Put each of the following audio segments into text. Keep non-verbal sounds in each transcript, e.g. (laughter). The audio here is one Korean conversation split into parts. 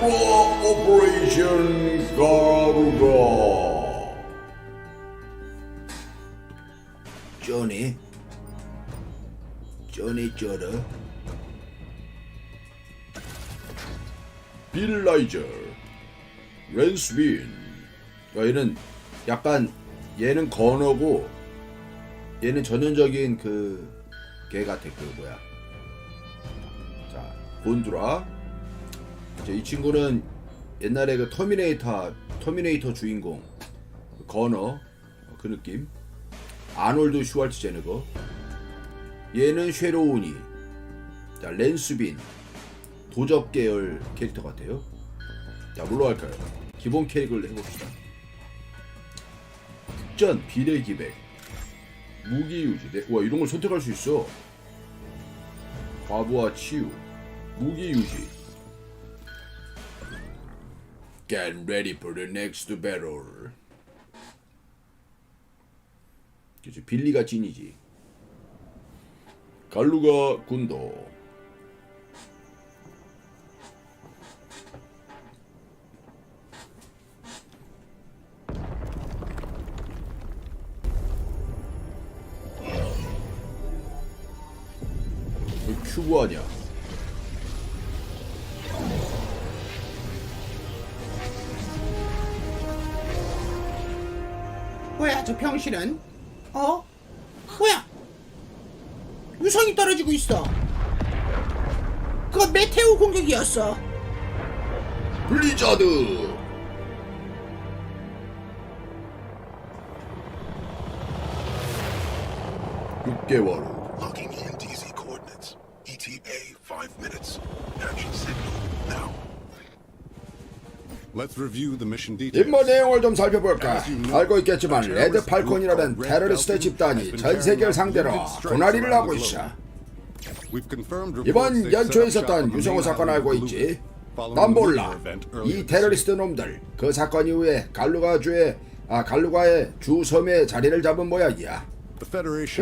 곤드라 오퍼레이션 가루가 쪼네 쪼네 쪼르 빌 라이저 랜스빈 야, 얘는 약간 얘는 건어고 얘는 전형적인 그 개 같아 그 뭐야. 자 곤드라 자, 이 친구는 옛날에 그 터미네이터 터미네이터 주인공 그 건어 그 느낌 아놀드 슈왈츠제네거 얘는 쉐로우니 자 랜스빈 도적 계열 캐릭터 같아요. 자, 뭘로 할까요? 기본 캐릭을 해봅시다. 특전, 비례 기백, 무기 유지. 네, 와, 이런 걸 선택할 수 있어. 과부하 치유, 무기 유지. Get ready for the next battle. 그치, 빌리가 진이지. 갈루가 군도. 왜 큐브 아니야? 병실은? 어? 뭐야? 유성이 떨어지고 있어. 그건 메테오 공격이었어. 블리자드 6개월 후 Logging EMTZ coordinates. ETA, five minutes. 임무 내용을 좀 살펴볼까? 알고 있겠지만 레드 팔콘이라는 테러리스트 집단이 전 세계를 상대로 도나리를 하고 있어. 이번 연초에 있었던 유성호 사건 알고 있지? 난 the 몰라. 이 테러리스트 놈들 그 사건 이후에 갈루가주의 아 갈루가의 주 섬에 자리를 잡은 모양이야.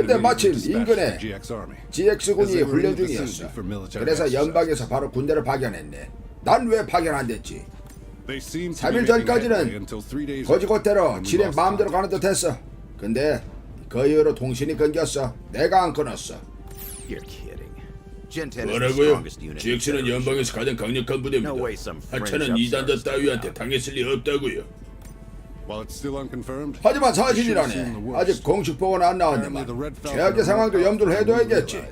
근데 마침 인근에 GX. GX군이 훈련 중이었어. 그래서. 연방에서 바로 군대를 파견했네. 난 왜 파견 안 됐지? They seemed to 3일 be making 전까지는 we 지네 마음대로. 가는 듯 했어. 근데 그 이후로 통신이 끊겼어. 내가 안 끊었어. You're kidding. Gen 10 is the 뭐라고요? GX는. 연방에서 가장 강력한 부대입니다. Upstarts 이단자 따위한테. 당했을 리 없다고요. 하지만 사실이라네. 아직 공식 보고는 안 나왔네만. 최악의 상황도 염두를 해둬야겠지.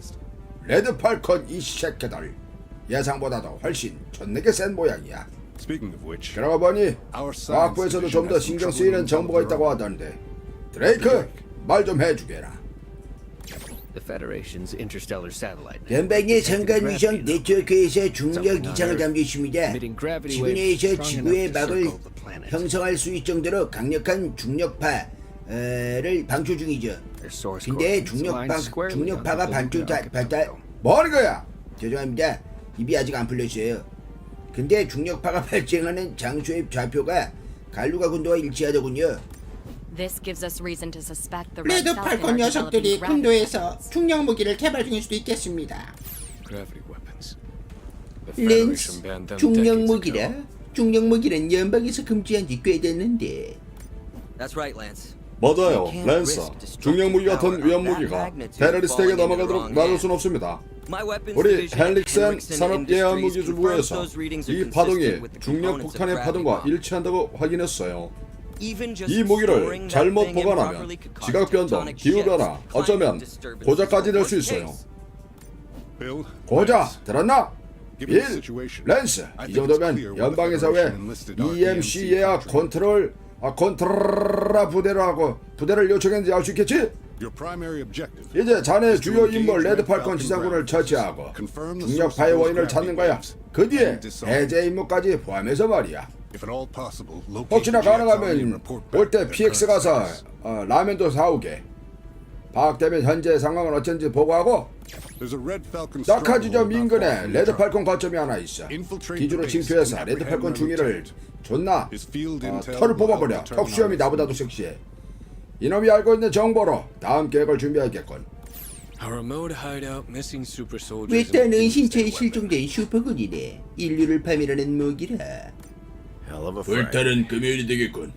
레드 팔컨 이 새끼들 예상보다도 훨씬 존나게 센 모양이야. Speaking of which, 그러고 보니 과학부에서도 좀 더 신경 쓰이는 정보가 있다고 하던데 드레이크 말 좀 해주게라. The Federation's interstellar satellite. 연방의 상간 위성 네트워크에서 중력 이상을 담고 있습니다. 지구 내에서 지구의 막을 형성할 수 있을 정도로 강력한 중력파를 방출 중이죠. 근데 중력파 중력파가 the 반출 다, 발달 Archipelago. 뭐 하는 거야? 죄송합니다. 입이 아직 안 풀렸어요. 근데 중력파가 발생하는 장소의 좌표가 갈루가 군도와 일치하더군요. This gives us reason to suspect the 레드 팔콘 녀석들이 군도에서. 중력 무기를 개발 중일 수도 있겠습니다. 렌스 중력 무기라. 중력 무기는 연방에서 금지한 지 꽤 됐는데. That's right, Lance. 맞아요, 랜서. destructive 중력 무기 같은 위험 무기가 테러리스트에게 넘어가도록 놔둘. 순 없습니다. 우리 헬릭센 Henriksen 산업예하무기 Industries 주부에서 confirms those readings are 이 파동이 중력 폭탄의 파동과. 일치한다고 확인했어요. 이 무기를 잘못 보관하면 지각 변동, 기후 변화, 어쩌면 고작까지 될 수 있어요. 고자 들었나? Given the 1. situation, 랜스 I 이 정도면 our EMC 예약. 컨트롤 아 컨트라 부대를 하고 부대를 요청했는지 알 수 있겠지? 이제 자네 주요 인물 Red 레드 팔콘 Falcon 지상군을 처치하고 중력파의 원인을 찾는 거야. 그 뒤에. 해제 임무까지 포함해서 말이야. 혹시나 가능하면 올 때 PX 가서. 어, 라면도 사오게. 파악되면 현재 상황은 어쩐지 보고하고 낙하지점 인근에 far from 레드 the 팔콘 거점이 하나 있어. Infiltrate 기주로 the base 징표해서 and 레드 apprehend 팔콘 their 중위를. 존나 어, 털을 뽑아버려. 턱수염이 나보다도 섹시해. 이놈이 알고 있는 정보로 다음 계획을 준비하겠군. Our remote hideout, missing super soldiers. 외딴 은신처에 실종된 슈퍼군이네. 인류를 파멸하는 무기라. 불타는 금요일이 되겠군.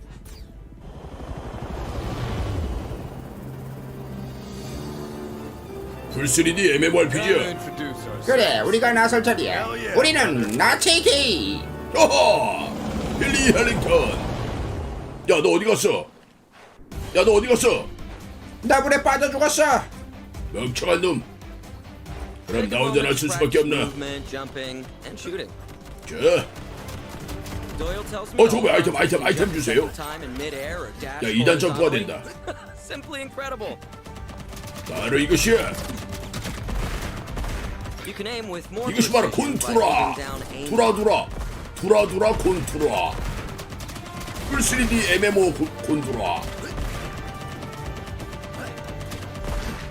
불3D weapon. MMORPG야. 그래 우리가 나설 차례야 우리는 나체이케이 허허! 빌리 헬링턴. 야, 너 어디 갔어? 야, 너 어디 갔어? 나 물에 빠져 죽었어 멍청한 놈. 그럼 나 혼자 날쓸 수밖에 없나? 자, 어, 저거 뭐야? 아이템, 아이템, 아이템 주세요. 야, 2단 점프가. 된다. 바로 이것이야. 이것이 바로 aim. 두라두라. 두라두라 곤투라. 풀 3D MMO 고- 곤투라.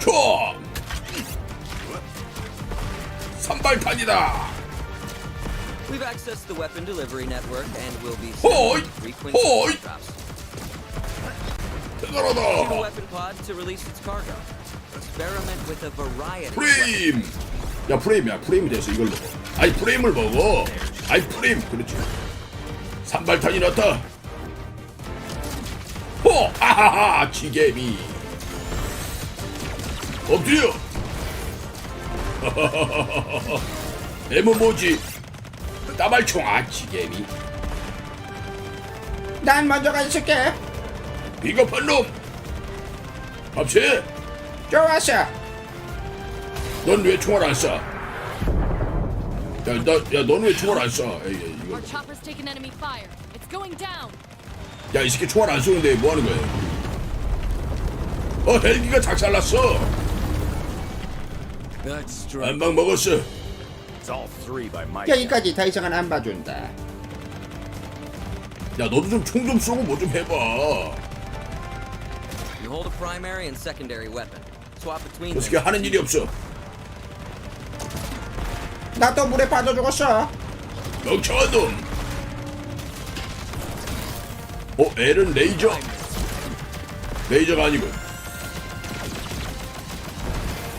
총! 산발탄이다. We've accessed the weapon delivery network and will be Hoi! sending frequent Hoi! support drops. Use the 대단하다. weapon pod to release its cargo. Experiment with a variety of 프레임. 야 프레임이야 프레임이 돼서 이걸 먹어. 아니 프레임을 먹어. 아니 프레임 그렇지. 산발탄이 났다. 호 하하하 지게미. 엎드려. 애무 (laughs) 뭐지? 따발총 아 지게미. 난 먼저 가 있을게 비겁한 놈. 합체. 좋았어 넌 왜 총알 안 쏴? 야, 나, 야, 넌 왜 총알 안 쏴? 에이, 에이, 이거. Our chopper's taken enemy fire. It's going down. 야, 이 새끼 총알 안 쏘는데 뭐 하는 거야? 어, 헬기가 작살났어. 안방 먹었어. It's all three by my 여기까지 더 이상은 안 봐준다 야, 너도 좀 총 좀 쏘고 뭐 좀 해봐. You hold a primary and secondary weapon. Swap between 저 them. 새끼 하는 일이 없어. 나 또 물에 빠져 죽었어 멍청한 놈. 어, L은 레이저. 레이저가 아니고.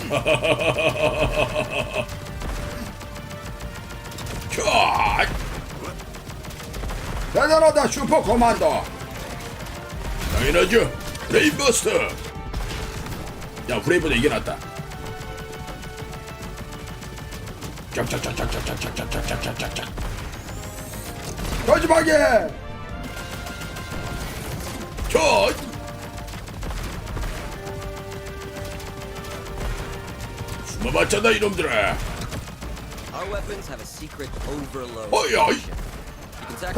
캬! (laughs) 대단하다 슈퍼 코만더. 당연하죠. 레인버스터. 야, 브레이브도 이게 낫다. 짝짝짝짝짝짝짝짝짝짝짝짝짝. 마지막에 저 이놈들아 a secret overload. 어이, 어이. a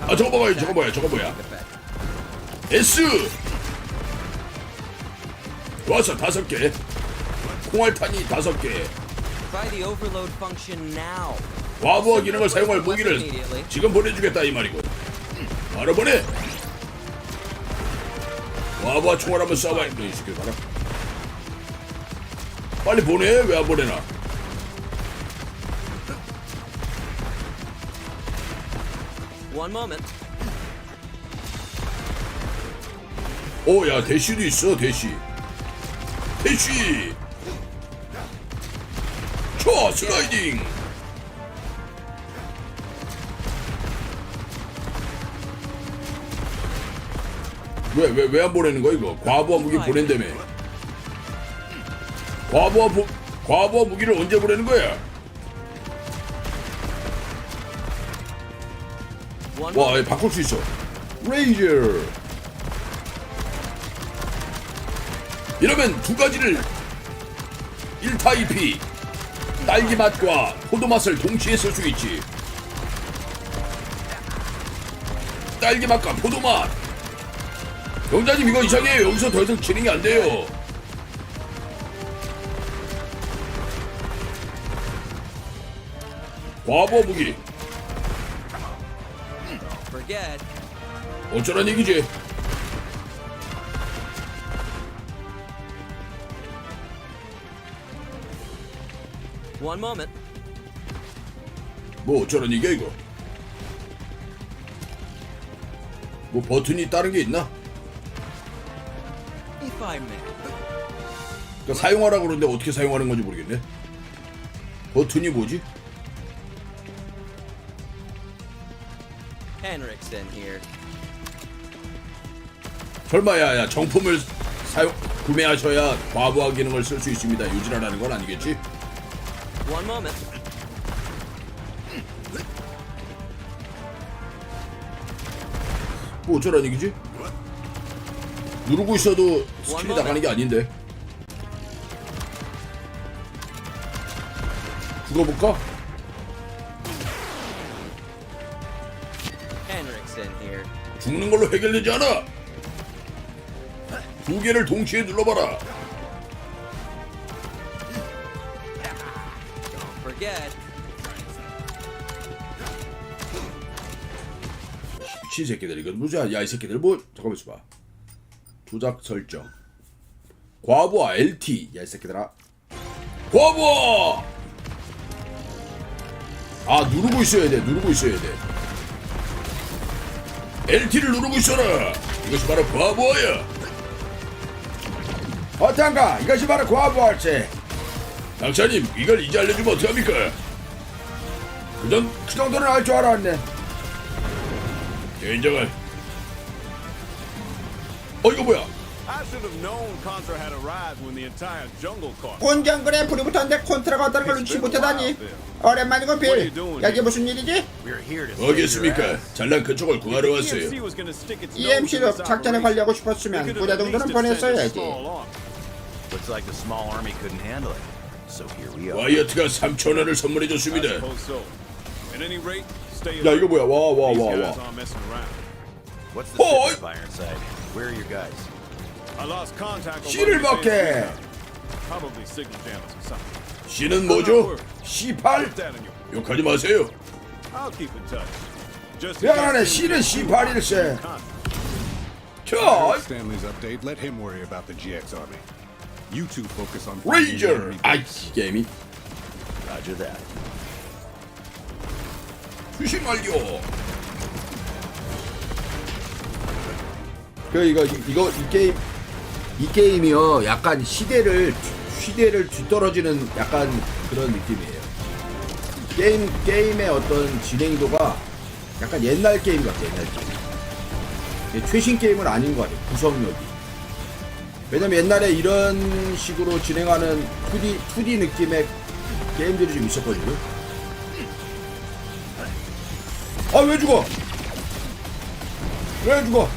아 저거 powerful 저거 뭐야 저거 뭐야. S 좋았어 다섯 개 콩알탄이 다섯 개. 과부하 기능을 사용할 무기를 지금 보내주겠다 이 말이군 바로 보내 과부하 총알 한번 쏴봐 이 새끼 봐라 빨리 보내 왜 안 보내나? One moment. 오야 대쉬도 있어 대쉬. 대쉬! 초 슬라이딩! 왜 왜 왜 안 보내는 거야 이거? 과부하 무기 보낸다며 과부하 부, 과부하 무기를 언제 보내는 거야? 와 바꿀 수 있어. 레이저 이러면 두 가지를 1타 2피 딸기 맛과 포도 맛을 동시에 쓸 수 있지. 딸기 맛과 포도 맛. 병자님 이거 이상해요. 여기서 더 이상 진행이 안 돼요 과거 무기 Forget. 어쩌란 얘기지 One moment. 뭐 어쩌란 얘기야 이거 뭐 버튼이 다른 게 있나? If I may. 그러니까 사용하라고 그러는데 어떻게 사용하는 건지 모르겠네. 버튼이 뭐지? Henriksen here. 설마 야 야 정품을 사용 구매하셔야 과부하 기능을 쓸 수 있습니다. 유지라는 건 아니겠지? One moment. 뭐 어쩌라는 얘기지? 누르고 있어도 스킬이. 나가는 게 아닌데. 죽어볼까? 죽는 걸로 해결되지 않아. 두 개를 동시에 눌러봐라. 미친 새끼들 이거 뭐야? 야이 새끼들 뭐 잠깐만 있어봐. 조작 설정. 과부하 LT 야 이 새끼들아. 과부하. 아 누르고 있어야 돼. 누르고 있어야 돼. LT를 누르고 있어라. 이것이 바로 과부하야. 어떤가? 이것이 바로 과부하지. 강사님 이걸 이제 알려주면 어떡합니까? 그정 그 정도는 알 줄 알았네. 인정을. 어 이거 뭐야? I should have known Contra had arrived when the entire jungle caught. 온 정글에 불이 붙었는데 콘트라가 어떤 걸 눈치 못하다니 오랜만이고 빌 여기 무슨 일이지? To 뭐겠습니까? 잘난 그쪽을 구하러 왔어요. EMC was gonna stick its nose EMC로 in this 작전에. 관리하고 싶었으면 부대 정도는 보냈어야지. 와이어트가 3천 원을 선물해줬습니다. 야 이거. 뭐야? 와와 These 와 guys 와. aren't 씨를 one of the 먹게. base now. Probably signal jammers or something. 씨는 뭐죠? C8? Put that in your. 욕하지 마세요. I'll keep in touch. Just in 미안하네. case 씨는 C8일세. Contra. 자, Stanley's update. Let him worry about the GX army. You two focus on finding the 레이저. enemy 아이 base. 게임이 Roger that. 수신 완료. 그 이거 이- 이거 이 게임 이 게임이요. 약간 시대를 시대를 뒤떨어지는 약간 그런 느낌이에요. 게임 게임의 어떤 진행도가 약간 옛날 게임 같아 옛날 게임. 최신 게임은 아닌 것 같아요. 구성력이. 왜냐면 옛날에 이런 식으로 진행하는 2D 2D 느낌의 게임들이 좀 있었거든요. 아 왜 죽어? 왜 죽어?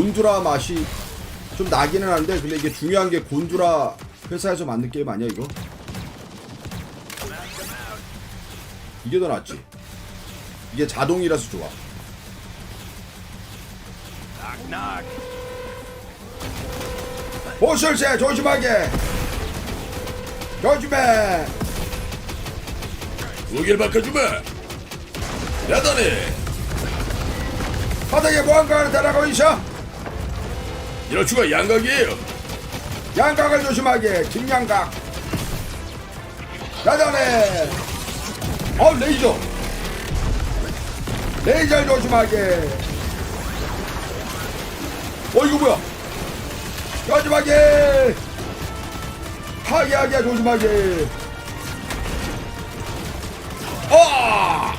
곤두라 맛이 좀 나기는 하는데 근데 이게 중요한 게 곤두라 회사에서 만든 게임 아니야 이거? 이게 더 낫지. 이게 자동이라서 좋아. 보슬세 조심하게! 조심해! 무기를 바꿔주마! 대단해 바닥에 무언가를 달아고 있어 이런 추가 양각이에요. 양각을 조심하게 김양각. 대단해 어 레이저. 레이저 조심하게. 어 이거 뭐야? 조심하게 하게하게 조심하게. 아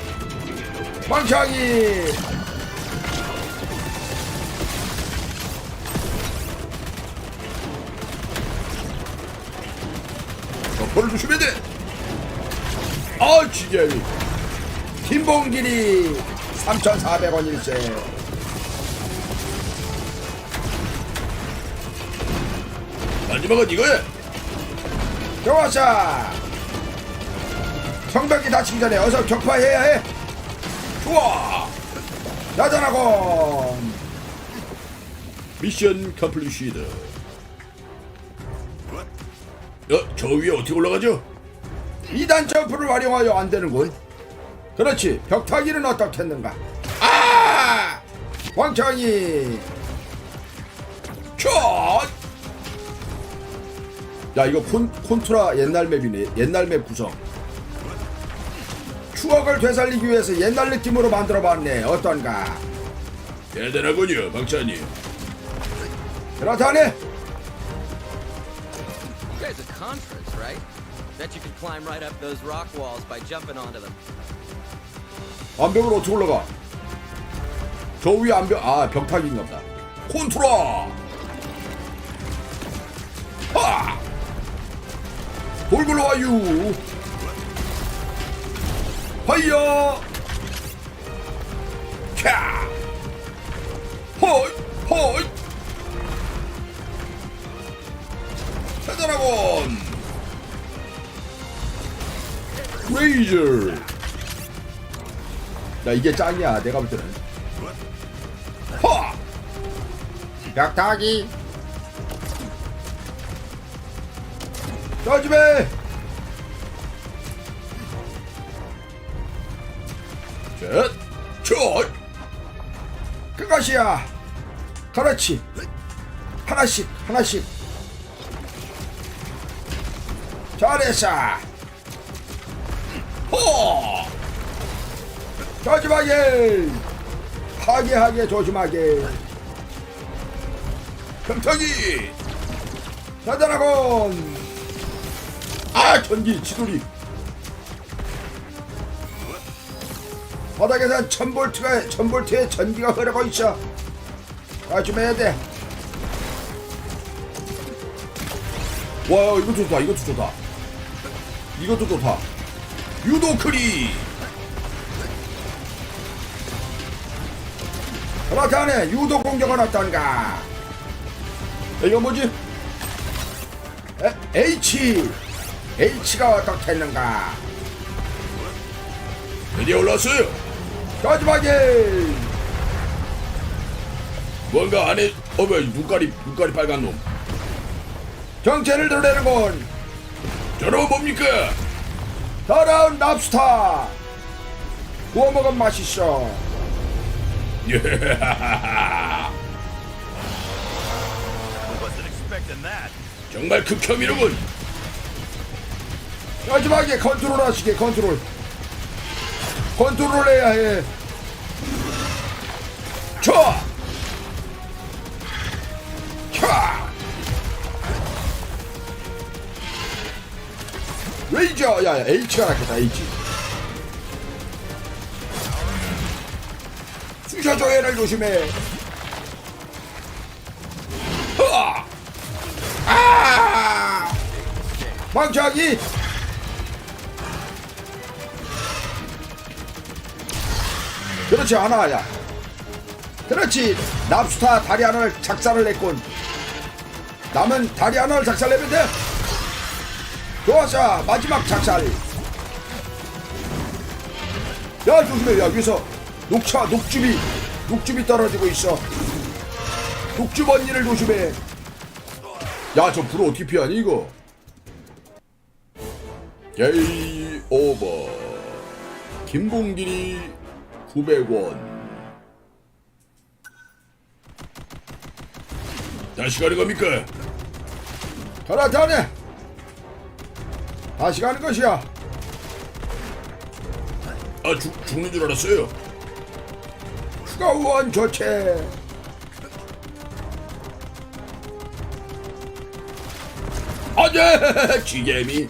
망창이 덮어를 주시면 돼아 진짜 김봉길이 3,400원 일세 마지막은 이거야. 좋았어. 성벽이 다치기 전에 어서 격파해야 해. 좋아. 나타나고. 미션 컴플리시드. 어, 저 위에 어떻게 올라가죠? 2단 점프를 활용하여 안 되는군. 그렇지. 벽타기는 어떻겠는가? 아! 왕창이. 컷! 야 이거 콘, 콘트라 옛날 맵이네 옛날 맵 구성 추억을 되살리기 위해서 옛날 느낌으로 만들어봤네. 어떤가? 대단하군요, 박찬님. 그렇다네. Conference, right? Bet you could climb right up those rock walls by jumping onto them. 암벽으로 어떻게 올라가? 저 위에 암벽 아 벽타기인가 보다. 콘트라. 하. 돌굴러 와유. 파이어. 캬. 허이 허이. 대단하군. 레이저. 야 이게 짱이야 내가 볼 때는 허! 벽타기 짜집애 셋! 첫! 그것이야 그렇지 하나씩 하나씩 잘했어 허! 조심하게. 하게 하게 조심하게. 평타기 대단하군 아 전기 지돌이. 바닥에선 천볼트가 천볼트의 전기가 흐르고 있어. 조심해야 돼. 와 이것도 좋다 이것도 좋다 이것도 좋다 유도크리! 그렇다네 유도 공격은 어떤가 이거 뭐지? 에, H. H가 어떻겠는가? 드디어 올랐어요. 마지막에! 뭔가 안에 어머 눈깔이 눈깔이 빨간 놈. 정체를 드러내는군 저런 뭡니까 더러운 랍스타 구워 먹으면 맛있어 Wasn't expecting that. 정말 극혐이로군 마지막에 컨트롤 하시게 컨트롤 컨트롤 해야 해 쳐! 쳐! 레이저 야야 H가 낫겠다 H 수셔 조회를 조심해 흐아! 아! 망치하기! 그렇지 하나야 그렇지 납스타 다리 하나를 작살을 냈군 남은 다리 하나를 작살내면 돼 좋았어 마지막 작살. 야 조심해 야 위에서 녹차 녹즙이 녹즙이 떨어지고 있어. 녹즙 언니를 조심해. 야 저 불을 어떻게 피하니 이거? 게이 오버. 김봉길이 900원. 다시 가는 겁니까? 가라 자네 다시 가는 것이야. 아 죽, 죽는 줄 알았어요. 추가 후원 조치 안돼 (laughs) 지게미.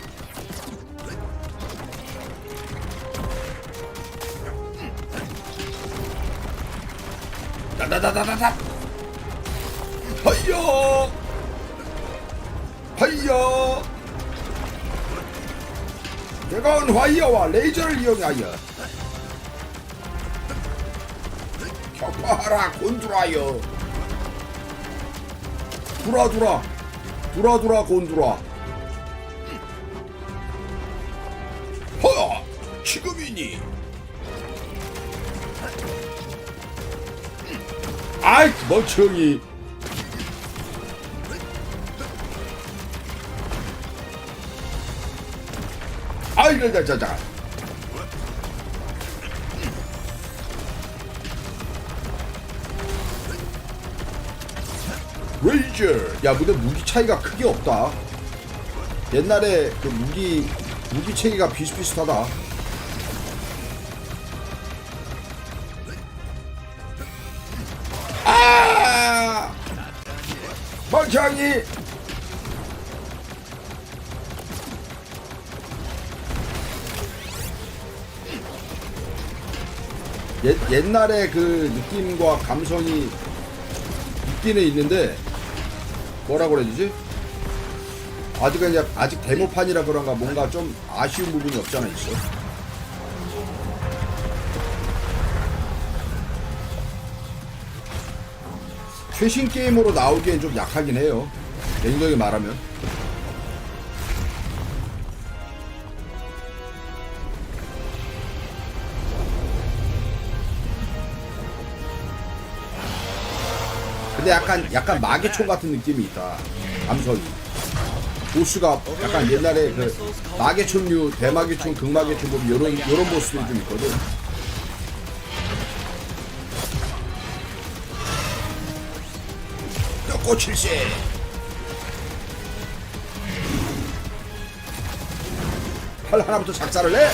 다다다다다다. 하이야 하이 야 내가 화이어와 레이저를 이용하여 격파하라 곤두라여. 두라두라. 두라두라 곤두라. 허야 지금이니. 아이 멍청이 스킬을 다자자. 레이저. 야 근데 무기 차이가 크게 없다. 옛날에 그 무기 무기 체계가 비슷비슷하다. 아! 방향이 옛, 옛날에 그 느낌과 감성이 있기는 있는데 뭐라고 그래야 되지? 아직은 이제 아직 데모판이라 그런가 뭔가 좀 아쉬운 부분이 없잖아 있어. 최신 게임으로 나오기엔 좀 약하긴 해요. 개인적인 말하면. 근데 약간 약간 마계총 같은 느낌이 있다. 감성이. 보스가 약간 옛날에 그 마계총류, 대마계총, 극마계총 보면 요런 요런 보스들이 좀 있거든. 또 꽂힐세. 팔 하나부터 작살을 내.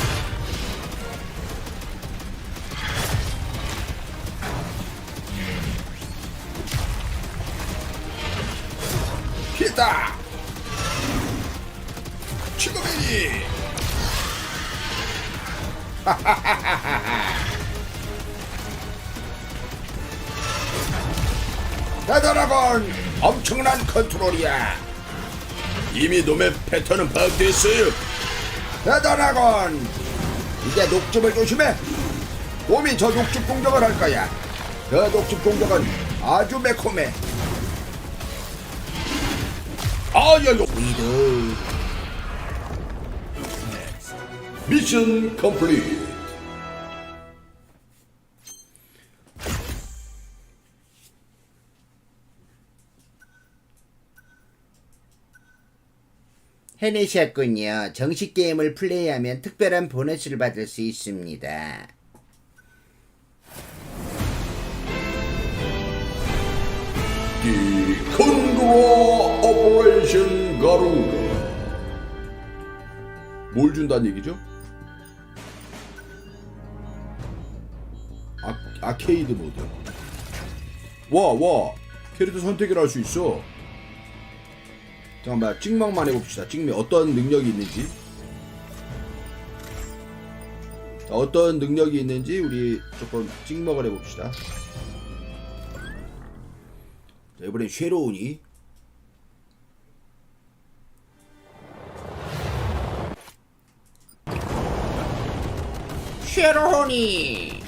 피했다. 지금이니. (laughs) 대단하건 엄청난 컨트롤이야. 이미 놈의 패턴은 파악됐어요. 대단하건 이제 녹즙을 조심해. 놈이 저 녹즙 공격을 할 거야. 그 녹즙 공격은 아주 매콤해. 아야요. 위드. 미션 컴플리트. 해내셨군요. 정식 게임을 플레이하면 특별한 보너스를 받을 수 있습니다. 이 컨드로 오퍼레이션 가루. 뭘 준다는 얘기죠? 아, 아케이드 모드. 와와. 캐릭터 선택을 할 수 있어. 잠깐만 찍먹만 해봅시다. 찍먹 어떤 능력이 있는지. 자, 어떤 능력이 있는지 우리 조금 찍먹을 해봅시다. 자, 이번엔 쉐로운이 쉐로호니.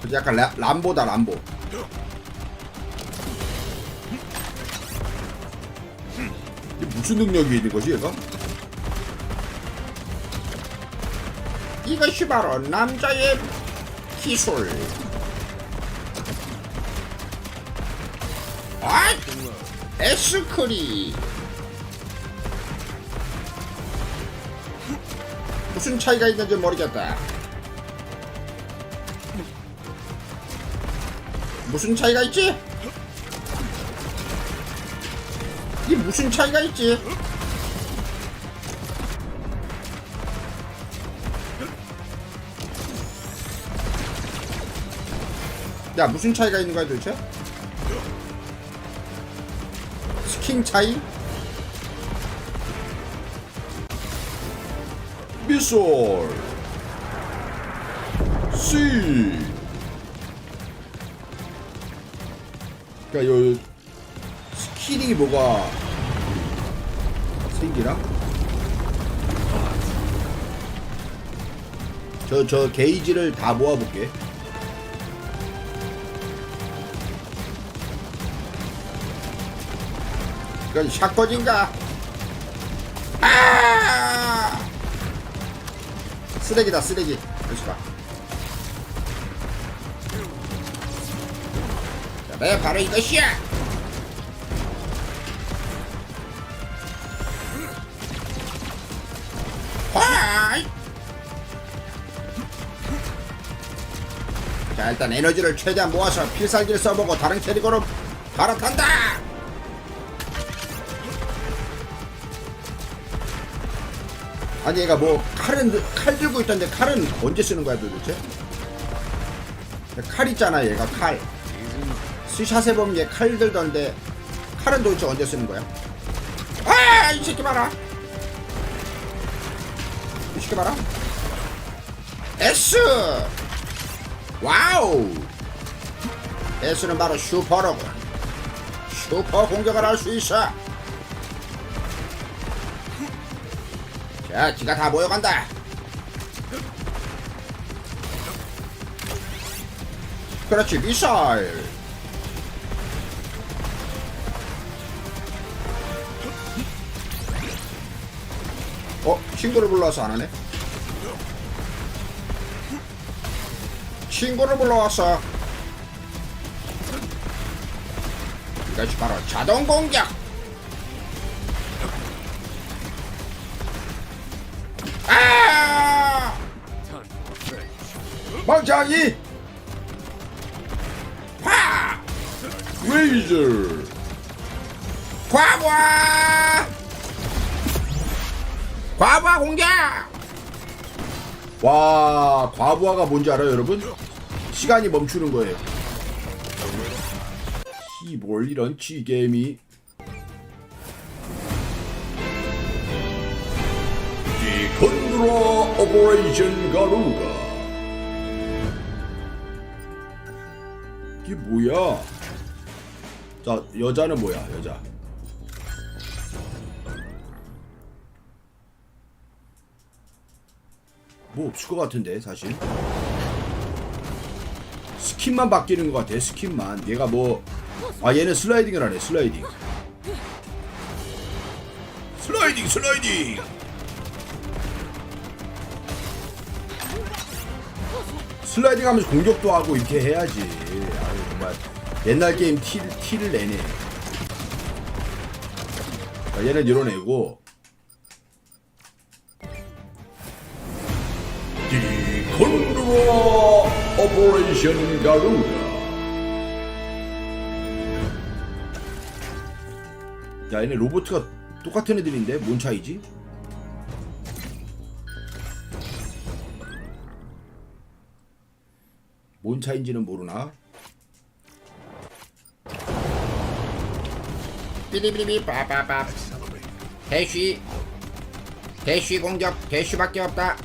그래서 약간 라, 람보다 람보. 이게 무슨 능력이 있는 거지 얘가? 이것이 바로 남자의 기술. 아 에스크리 무슨 차이가 있는지 모르겠다 무슨 차이가 있지? 이 무슨 차이가 있지? 야 무슨 차이가 있는 거야 도대체? 스킨 차이? 미솔 C 그니까 요 스킬이 뭐가 생기나? 저 저 게이지를 다 모아볼게 이건 샷건인가? 쓰레기다 쓰레기. 자, 내 바로 이것이야! 화이! 자 일단 에너지를 최대한 모아서 필살기를 써보고 다른 캐릭터로 갈아탄다! 아니 얘가 뭐 칼은 들- 칼 들고 있던데 칼은 언제 쓰는 거야 도대체? 칼 있잖아 얘가 칼 스샷에 보면 얘 칼 들던데 칼은 도대체 언제 쓰는 거야? 아, 이 새끼 봐라. 이 새끼 봐라. S. 와우. S는 바로 슈퍼로군. 슈퍼 공격을 할 수 있어. 자, 지가 다 모여간다. 그렇지, 미사일. 어, 친구를 불러와서 안 하네. 친구를 불러왔어. 이것이 바로 자동 공격. 망창이 화! 레이저 과부하! 과부하 공격! 와 과부하가 뭔지 알아요 여러분? 시간이 멈추는 거예요 이뭘 이런 쥐게임이 디컨드라 오퍼레이션 가루가 이게 뭐야? 자 여자는 뭐야 여자? 뭐 없을 것 같은데 사실. 스킨만 바뀌는 것 같아 스킨만. 얘가 뭐 아 얘는 슬라이딩을 하네 슬라이딩. 슬라이딩 슬라이딩 슬라이딩 하면서 공격도 하고 이렇게 해야지. 아유 정말 옛날 게임 티, 티를 내네. 자, 얘는 이런 애고. 디콘드로 오퍼레이션 가루가 야 얘네 로보트가 똑같은 애들인데 뭔 차이지? 뭔 차인지는 모르나? 삐리비리비 빠빠빠. 대쉬. 대쉬 공격 대쉬밖에 없다.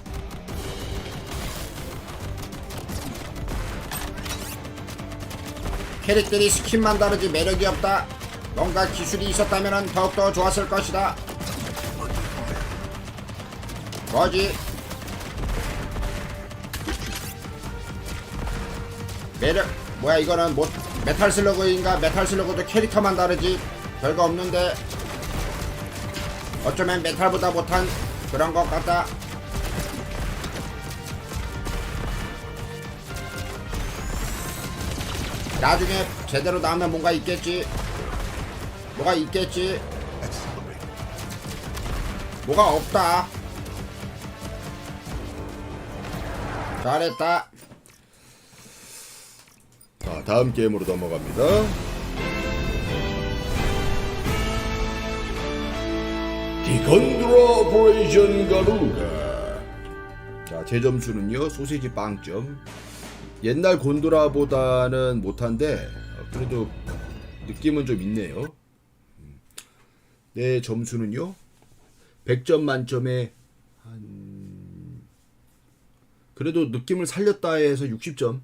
캐릭들이 스킨만 다르지 매력이 없다. 뭔가 기술이 있었다면 더욱더 좋았을 것이다. 뭐지 매력 뭐야 이거는 뭐 메탈 슬러그인가? 메탈 슬러그도 캐릭터만 다르지. 별거 없는데. 어쩌면 메탈보다 못한 그런 것 같다. 나중에 제대로 나오면 뭔가 있겠지? 뭐가 있겠지? 뭐가 없다. 잘했다. 자 다음 게임으로 넘어갑니다. 디컨드로 오퍼레이션 가루가. 자 제 점수는요 소세지 빵점. 옛날 곤드라보다는 못한데 어, 그래도 느낌은 좀 있네요. 음. 내 점수는요 100점 만점에 한 그래도 느낌을 살렸다 해서 60점